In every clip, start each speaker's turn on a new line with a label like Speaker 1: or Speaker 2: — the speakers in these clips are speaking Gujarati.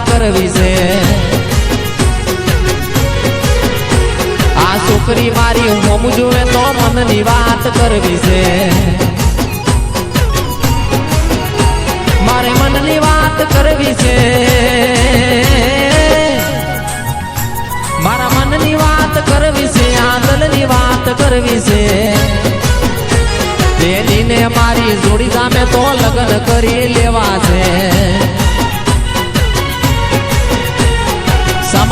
Speaker 1: કરવી છે. આ છોકરી મારી હોમ જોવે તો મનની વાત કરવી છે. મારે મનની વાત કરવી છે. મારા મનની વાત કરવી છે, આ દિલની વાત કરવી છે. તેની ને મારી જોડી સામે તો લગ્ન કરી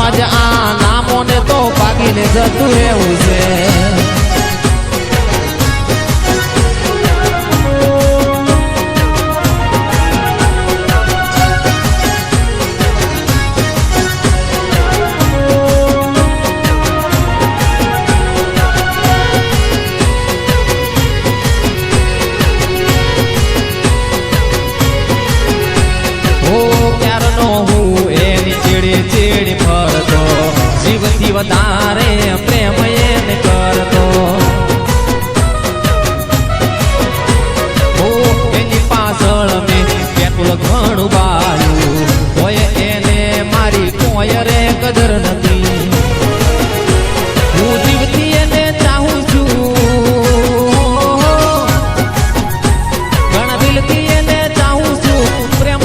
Speaker 1: સમાજ આ નામોને તો ભાગીને જતું રહેવું છે.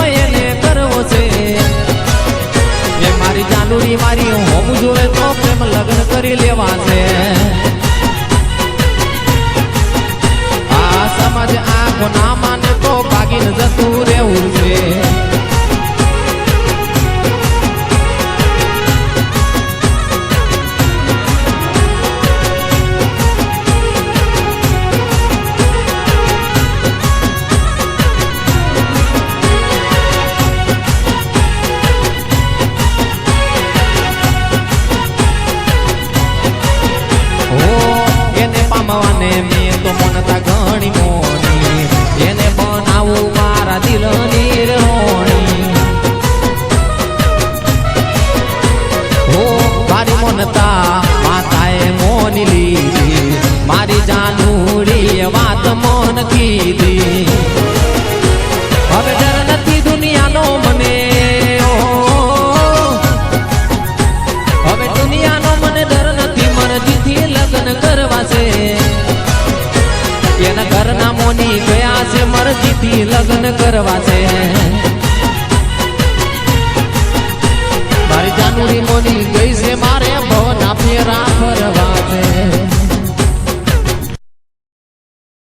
Speaker 1: એને કરવો છે. એ મારી જાનુરી મારી હોમ જોવે તો લગ્ન કરી લેવા છે. આ સમાજ આંખો ના ánimo. લગ્ન કરવા છે